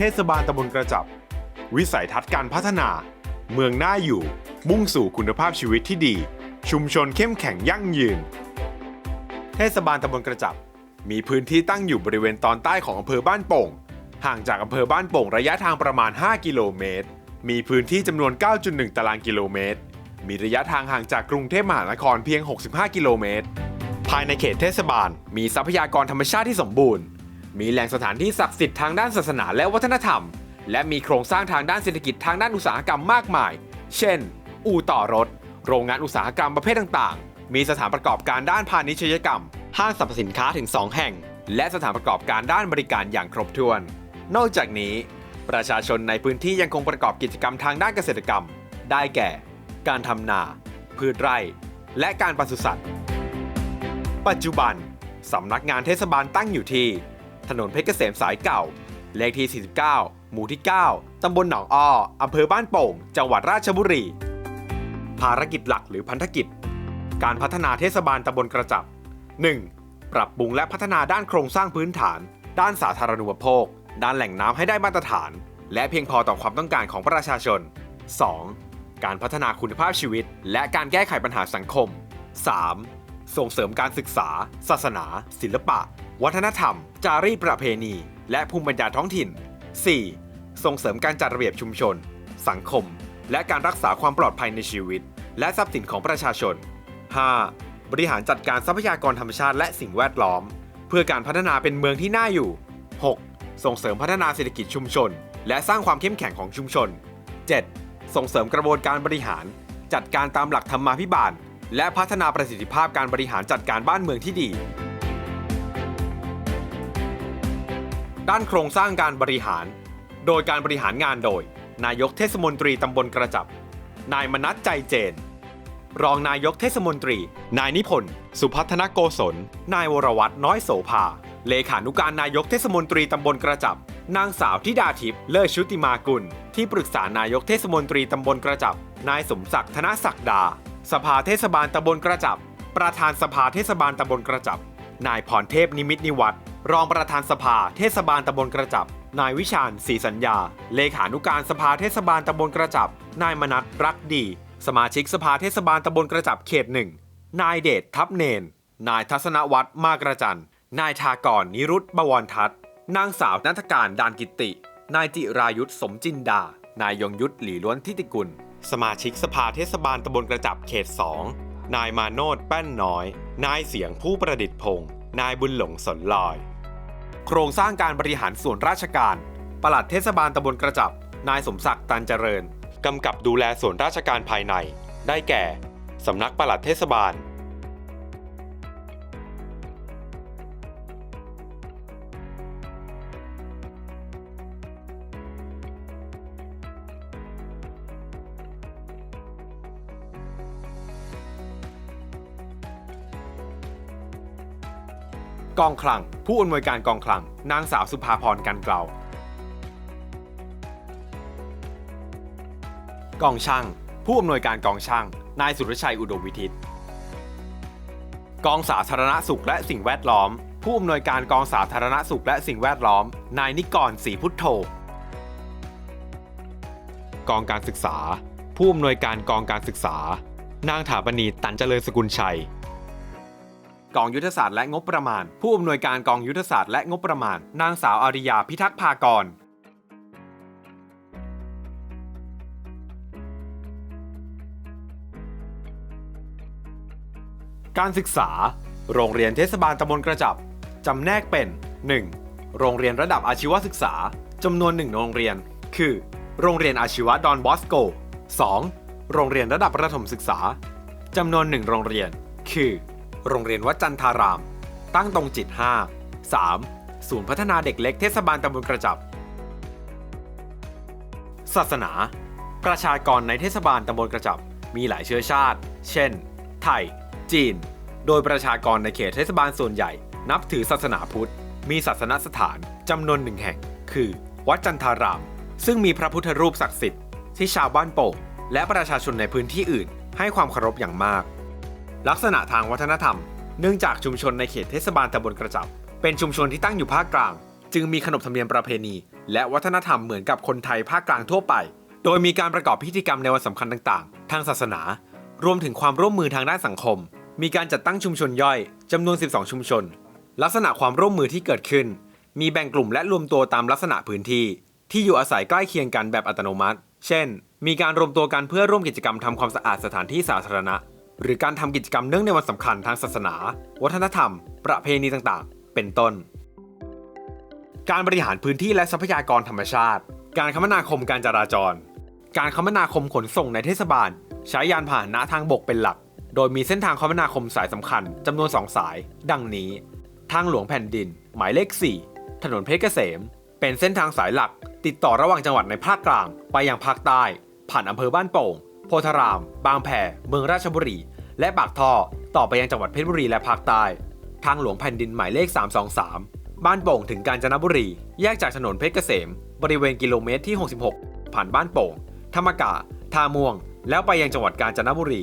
เทศบาลตำบลกระจับ วิสัยทัศน์การพัฒนา เมืองน่าอยู่ มุ่งสู่คุณภาพชีวิตที่ดี ชุมชนเข้มแข็งยั่งยืน เทศบาลตำบลกระจับ มีพื้นที่ตั้งอยู่บริเวณตอนใต้ของอำเภอบ้านโป่ง ห่างจากอำเภอบ้านโป่งระยะทางประมาณ 5 กิโลเมตร มีพื้นที่จำนวน 9.1 ตารางกิโลเมตร มีระยะทางห่างจากกรุงเทพมหานครเพียง 65 กิโลเมตร ภายในเขตเทศบาล มีทรัพยากรธรรมชาติที่สมบูรณ์ มีแหล่งสถานที่ศักดิ์สิทธิ์ทางด้านศาสนาและวัฒนธรรม และมีโครงสร้างทางด้านเศรษฐกิจทางด้านอุตสาหกรรมมากมาย เช่น อู่ต่อรถ โรงงานอุตสาหกรรมประเภทต่างๆ มีสถานประกอบการด้านพาณิชยกรรม ห้างสรรพสินค้าถึง 2 แห่ง และสถานประกอบการด้านบริการอย่างครบถ้วน นอกจากนี้ ประชาชนในพื้นที่ยังคงประกอบกิจกรรมทางด้านเกษตรกรรม ได้แก่ การทำนา พืชไร่ และการปศุสัตว์ ปัจจุบันสำนักงานเทศบาลตั้งอยู่ที่ ถนนเพชรเกษมสายเก่า เลขที่ 49 หมู่ที่ 9 ตำบลหนองอ้ออำเภอบ้านโป่ง จังหวัดราชบุรี ภารกิจหลักหรือพันธกิจ การพัฒนาเทศบาลตำบลกระจับ 1. ปรับปรุงและพัฒนาด้านโครงสร้างพื้นฐาน ด้านสาธารณูปโภค ด้านแหล่งน้ำให้ได้มาตรฐาน และเพียงพอต่อความต้องการของประชาชน 2. การพัฒนาคุณภาพชีวิต และการแก้ไขปัญหาสังคม 3. ส่งเสริมการศึกษา ศาสนา ศิลปะ วัฒนธรรม จารีตประเพณี และภูมิปัญญาท้องถิ่น 4. ส่งเสริมการจัดระเบียบชุมชน สังคม และการรักษาความปลอดภัยในชีวิต และทรัพย์สินของประชาชน 5. บริหารจัดการทรัพยากรธรรมชาติและสิ่งแวดล้อม เพื่อการพัฒนาเป็นเมืองที่น่าอยู่ 6. ส่งเสริมพัฒนาเศรษฐกิจชุมชน และสร้างความเข้มแข็งของชุมชน 7. ส่งเสริมกระบวนการบริหาร จัดการตามหลักธรรมาภิบาล และพัฒนาประสิทธิภาพการบริหารจัดการบ้านเมืองที่ดี ด้านโครงสร้างการบริหาร โดยการบริหารงานโดย นายกเทศมนตรีตำบลกระจับ นายมนัสใจเจน รองนายกเทศมนตรี นายนิพนธ์สุพัฒนโกศล นายวรวัตรน้อยโสภา เลขานุการนายกเทศมนตรีตำบลกระจับ นางสาวธิดาทิพย์เลิศชุติมากุล ที่ปรึกษานายกเทศมนตรีตำบลกระจับ นายสมศักดิ์ธนศักดา สภาเทศบาลตำบลกระจับ ประธานสภาเทศบาลตำบลกระจับ นายพรเทพนิมิตนิวัฒน์รองประธานสภาเทศบาลตำบลกระจับ นายวิชาญศรีสัญญา เลขานุการสภาเทศบาลตำบลกระจับ นายมนัทรักดี สมาชิกสภาเทศบาลตำบลกระจับเขตหนึ่ง นายเดชทับเนน นายทัศนวัฒน์มากระจัน นายทากรนิรุตบวรทัศน์นางสาวนัฐการดานกิติ นายจิรายุทธสมจินดา นายยงยุทธหลีล้วนทิติกุล สมาชิกสภาเทศบาลตำบลกระจับเขต2 นายมาโนดแป้นน้อย นายเสียงผู้ประดิษฐ์พงศ์นายบุญหลงสนลอย โครงสร้างการบริหารส่วนราชการ ปลัดเทศบาลตำบลกระจับ นายสมศักดิ์ตันเจริญ กำกับดูแลส่วนราชการภายใน ได้แก่ สำนักปลัดเทศบาล กองคลัง ผู้อำนวยการกองคลัง นางสาวสุภาพรกันเกลากองช่าง ผู้อำนวยการกองช่าง นายสุรชัยอุดมวิทิตกองสาธารณสุขและสิ่งแวดล้อม ผู้อำนวยการกองสาธารณสุขและสิ่งแวดล้อม นายนิกรศรีพุทโธกองการศึกษา ผู้อำนวยการกองการศึกษา นางถาปณีตันเจริญสกุลชัย กองยุทธศาสตร์และงบประมาณ ผู้อำนวยการกองยุทธศาสตร์และงบประมาณ นางสาวอาริยาพิทักษ์ภากรการศึกษา โรงเรียนเทศบาลตำบลกระจับ จำแนกเป็น 1. โรงเรียนระดับอาชีวศึกษา จำนวน 1 โรงเรียน คือ โรงเรียนอาชีวะดอนบอสโก 2. โรงเรียนระดับประถมศึกษา จำนวน 1 โรงเรียน คือ โรงเรียนวัดจันทาราม ตั้งตรงจิต 5 3. ศูนย์พัฒนาเด็กเล็กเทศบาลตำบลกระจับ ศาสนา ประชากรในเทศบาลตำบลกระจับ มีหลายเชื้อชาติ เช่น ไทย จีน โดยประชากรในเขตเทศบาลส่วนใหญ่ นับถือศาสนาพุทธ มีศาสนสถานจำนวนหนึ่งแห่ง คือ วัดจันทาราม ซึ่งมีพระพุทธรูปศักดิ์สิทธิ์ที่ชาวบ้านโป่งและประชาชนในพื้นที่อื่น ให้ความเคารพอย่างมาก ลักษณะทางวัฒนธรรม เนื่องจากชุมชนในเขตเทศบาลตำบลกระจับ เป็นชุมชนที่ตั้งอยู่ภาคกลาง จึงมีขนบธรรมเนียมประเพณี และวัฒนธรรมเหมือนกับคนไทยภาคกลางทั่วไป โดยมีการประกอบพิธีกรรมในวันสำคัญต่างๆ ทางศาสนา รวมถึงความร่วมมือทางด้านสังคม มีการจัดตั้งชุมชนย่อยจำนวน 12 ชุมชน ลักษณะความร่วมมือที่เกิดขึ้น มีแบ่งกลุ่มและรวมตัวตามลักษณะพื้นที่ ที่อยู่อาศัยใกล้เคียงกันแบบอัตโนมัติ เช่น มีการรวมตัวกันเพื่อร่วมกิจกรรมทำความสะอาดสถานที่สาธารณะ หรือการทำกิจกรรมเนื่องในวันสำคัญทางศาสนา วัฒนธรรม ประเพณีต่างๆ เป็นต้น การบริหารพื้นที่และทรัพยากรธรรมชาติ การคมนาคมการจราจร การคมนาคมขนส่งในเทศบาล ใช้ยานพาหนะทางบกเป็นหลัก โดยมีเส้นทางคมนาคมสายสำคัญจำนวน 2 สาย ดังนี้ ทางหลวงแผ่นดิน หมายเลข 4 ถนนเพชรเกษม เป็นเส้นทางสายหลัก ติดต่อระหว่างจังหวัดในภาคกลาง ไปยังภาคใต้ ผ่านอำเภอบ้านโป่ง โพธาราม บางแพเมืองราชบุรี และปากท่อ ต่อไปยังจังหวัดเพชรบุรีและภาคใต้ ทางหลวงแผ่นดินหมายเลข 323 บ้านโป่งถึงกาญจนบุรี แยกจากถนนเพชรเกษม บริเวณกิโลเมตรที่ 66 ผ่านบ้านโป่ง ธรรมกา ทาม่วง แล้วไปยังจังหวัดกาญจนบุรี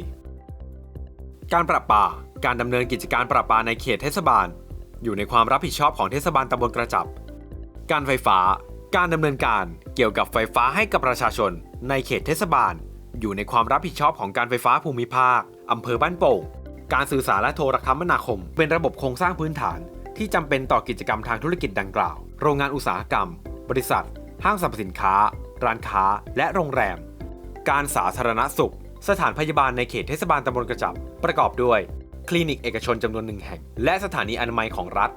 การประปา การดำเนินกิจการประปาในเขตเทศบาล อยู่ในความรับผิดชอบของเทศบาลตำบลกระจับ การไฟฟ้า การดำเนินการเกี่ยวกับไฟฟ้าให้กับประชาชน ในเขตเทศบาล อยู่ในความรับผิดชอบของการไฟฟ้าภูมิภาค อำเภอบ้านโป่ง การสื่อสารและโทรคมนาคม เป็นระบบโครงสร้างพื้นฐาน ที่จำเป็นต่อกิจกรรมทางธุรกิจดังกล่าว โรงงานอุตสาหกรรม บริษัท ห้างสรรพสินค้า ร้านค้า และโรงแรม การสาธารณสุข สถานพยาบาลในเขตเทศบาลตำบลกระจับ ประกอบด้วย คลินิกเอกชนจำนวนหนึ่งแห่ง และสถานีอนามัยของรัฐ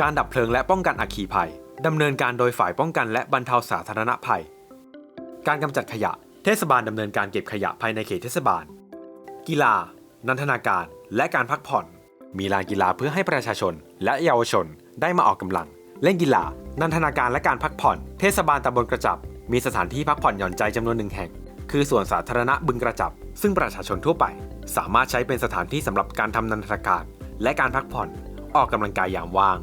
การดับเพลิงและป้องกันอัคคีภัยดำเนินการโดยฝ่ายป้องกันและบรรเทาสาธารณภัย การกำจัดขยะ เทศบาลดำเนินการเก็บขยะภายในเขตเทศบาล กีฬา นันทนาการ และการพักผ่อน มีลานกีฬาเพื่อให้ประชาชน และเยาวชนได้มาออกกำลัง เล่นกีฬา นันทนาการและการพักผ่อน เทศบาลตำบลกระจับ มีสถานที่พักผ่อนหย่อนใจจำนวนหนึ่งแห่ง คือสวนสาธารณะบึงกระจับ ซึ่งประชาชนทั่วไป สามารถใช้เป็นสถานที่สำหรับการทำนันทนาการ และการพักผ่อน ออกกำลังกายยามว่าง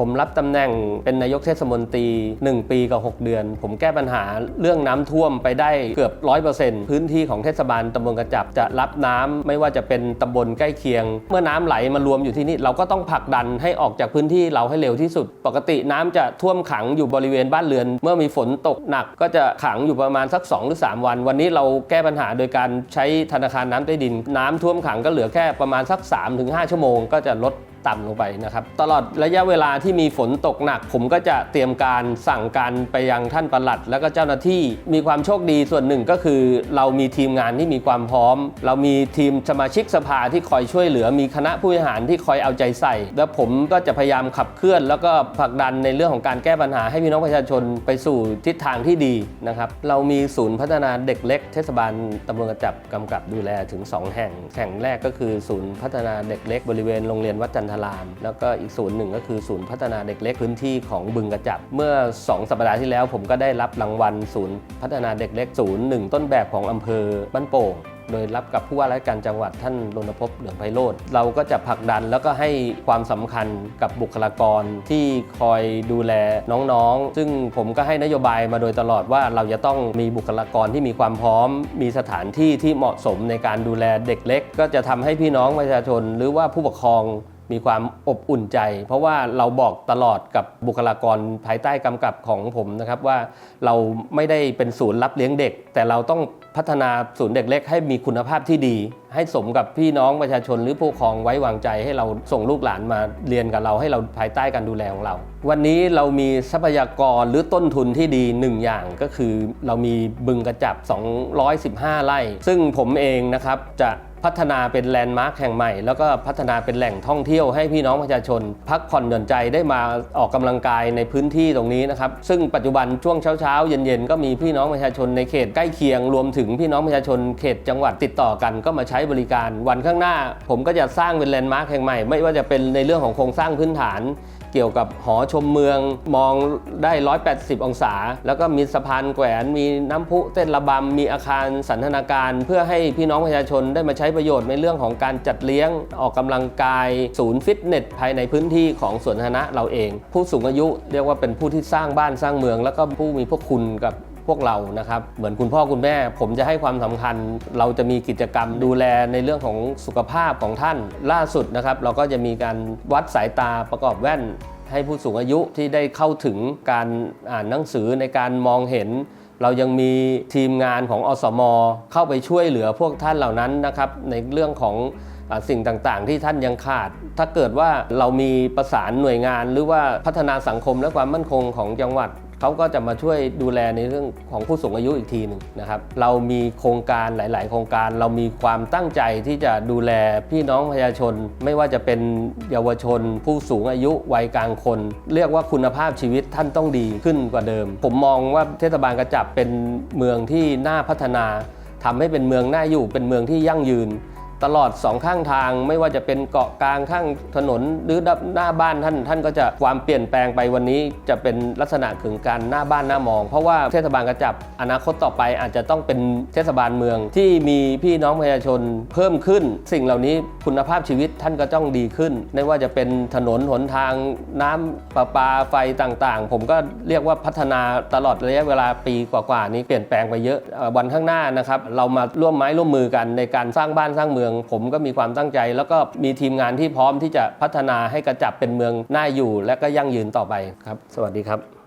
ผมรับตำแหน่งเป็นนายกเทศมนตรี 1 ปีกับ 6 เดือน ผมแก้ปัญหาเรื่องน้ำท่วมไปได้เกือบ 100%พื้นที่ของเทศบาลตำบลกระจับ จะรับน้ำไม่ว่าจะเป็นตำบลใกล้เคียง เมื่อน้ำไหลมารวมอยู่ที่นี่เราก็ต้องผลักดันให้ออกจากพื้นที่เราให้เร็วที่สุด ปกติน้ำจะท่วมขังอยู่บริเวณบ้านเรือน เมื่อมีฝนตกหนัก ก็จะขังอยู่ประมาณสัก 2 หรือ 3 วัน วันนี้เราแก้ปัญหาโดยการใช้ธนาคารน้ำใต้ดิน น้ำท่วมขังก็เหลือแค่ประมาณสัก 3-5 ชั่วโมง ก็จะลด ต่ำลงไปนะครับ ตลอดระยะเวลาที่มีฝนตกหนัก ผมก็จะเตรียมการสั่งการไปยังท่านปลัด แล้วก็เจ้าหน้าที่มีความโชคดีส่วนหนึ่งก็คือ เรามีทีมงานที่มีความพร้อม เรามีทีมสมาชิกสภาที่คอยช่วยเหลือมีคณะผู้บริหารที่คอยเอาใจใส่ แล้วผมก็จะพยายามขับเคลื่อน แล้วก็ผลักดันในเรื่องของการแก้ปัญหา ให้พี่น้องประชาชนไปสู่ทิศทางที่ดีนะครับเรามีศูนย์พัฒนาเด็กเล็กเทศบาลตำบลกระจับกำกับดูแลถึง 2 แห่งแห่งแรกก็คือ ศูนย์พัฒนาเด็กเล็กบริเวณโรงเรียนวัดจันทราม แล้วก็อีกศูนย์หนึ่งก็คือศูนย์พัฒนาเด็กเล็กพื้นที่ของบึงกระจับ เมื่อ 2 สัปดาห์ที่แล้ว ผมก็ได้รับรางวัลศูนย์พัฒนาเด็กเล็กศูนย์หนึ่งต้นแบบของอำเภอบ้านโป่งโดยรับกับผู้ว่าราชการจังหวัดท่านรณพพเหลืองไพโรธเราก็จะผลักดันแล้วก็ให้ความสำคัญกับบุคลากรที่คอยดูแลน้องๆ ซึ่งผมก็ให้นโยบายมาโดยตลอดว่าเราจะต้องมีบุคลากรที่มีความพร้อม มีสถานที่ที่เหมาะสมในการดูแลเด็กเล็ก ก็จะทำให้พี่น้องประชาชน หรือว่าผู้ปกครอง มีความอบอุ่นใจ เพราะว่าเราบอกตลอดกับบุคลากรภายใต้กำกับของผมนะครับว่าเราไม่ได้เป็นศูนย์รับเลี้ยงเด็ก แต่เราต้องพัฒนาศูนย์เด็กเล็กให้มีคุณภาพที่ดี ให้สมกับพี่น้องประชาชนหรือผู้ปกครองไว้วางใจให้เราส่งลูกหลานมาเรียนกับเราให้เราภายใต้การดูแลของเรา วันนี้เรามีทรัพยากรหรือต้นทุนที่ดีหนึ่งอย่างก็คือเรามีบึงกระจับ 215 ไร่ ซึ่งผมเองนะครับจะพัฒนาเป็นแลนด์มาร์คแห่งใหม่ แล้วก็พัฒนาเป็นแหล่งท่องเที่ยวให้พี่น้องประชาชน พักผ่อนหย่อนใจได้มาออกกำลังกายในพื้นที่ตรงนี้นะครับ ซึ่งปัจจุบันช่วงเช้าๆ เย็นๆ ก็มีพี่น้องประชาชนในเขตใกล้เคียง รวมถึงพี่น้องประชาชนเขตจังหวัดติดต่อกันก็มาใช้บริการ วันข้างหน้า ผมก็จะสร้างเป็นแลนด์มาร์คแห่งใหม่ ไม่ว่าจะเป็นในเรื่องของโครงสร้างพื้นฐานเกี่ยวกับหอชมเมืองมองได้ 180 องศา แล้วก็มีสะพานแขวน มีน้ำพุเต้นระบำ มีอาคารสันทนาการ เพื่อให้พี่น้องประชาชนได้มาใช้ประโยชน์ในเรื่องของการจัดเลี้ยง ออกกำลังกาย ศูนย์ฟิตเนสภายในพื้นที่ของสวนสาธารณะเราเอง ผู้สูงอายุเรียกว่าเป็นผู้ที่สร้างบ้านสร้างเมือง แล้วก็ผู้มีพวกคุณกับ วกเรานะครับเหมือนคุณพ่อคุณแม่ ผมจะให้ความสำคัญ เราจะมีกิจกรรมดูแลในเรื่องของสุขภาพของท่านล่าสุดนะครับ เราก็จะมีการวัดสายตาประกอบแว่น ให้ผู้สูงอายุที่ได้เข้าถึงการอ่านหนังสือในการมองเห็นเรายังมีทีมงานของอสม เข้าไปช่วยเหลือพวกท่านเหล่านั้นนะครับในเรื่องของอาสิ่งต่างๆ ที่ท่านยังขาด ถ้าเกิดว่าเรามีประสานหน่วยงาน หรือว่าพัฒนาสังคมและความมั่นคงของจังหวัด เขาก็จะมาช่วยดูแลในเรื่องของผู้สูงอายุอีกทีหนึ่งนะครับเรามีโครงการหลาย ๆ โครงการ เรามีความตั้งใจที่จะดูแลพี่น้องประชาชน ไม่ว่าจะเป็นเยาวชน ผู้สูงอายุวัยกลางคน เรียกว่าคุณภาพชีวิตท่านต้องดีขึ้นกว่าเดิม ผมมองว่าเทศบาลกระจับเป็นเมืองที่น่าพัฒนาทำให้เป็นเมืองน่าอยู่เป็นเมืองที่ยั่งยืน ตลอดสองข้างทางไม่ว่าจะเป็นเกาะกลางข้างถนนหรือหน้าบ้านท่าน ท่านก็จะความเปลี่ยนแปลงไปวันนี้จะเป็นลักษณะขึงการหน้าบ้านหน้ามอง เพราะว่าเทศบาลกระจับอนาคตต่อไปอาจจะต้องเป็นเทศบาลเมือง ที่มีพี่น้องประชาชนเพิ่มขึ้น สิ่งเหล่านี้คุณภาพชีวิตท่านก็ต้องดีขึ้น ไม่ว่าจะเป็นถนนหนทางน้ำประปาไฟต่างๆ ผมก็เรียกว่าพัฒนาตลอดระยะเวลาปีกว่าๆนี้เปลี่ยนแปลงไปเยอะวันข้างหน้านะครับเรามาร่วมไม้ร่วมมือกันในการสร้างบ้านสร้างเมืององผมก็มีความตั้งใจ แล้วก็มีทีมงานที่พร้อมที่จะพัฒนาให้กระจับเป็นเมืองน่าอยู่ และก็ยั่งยืนต่อไปครับ สวัสดีครับ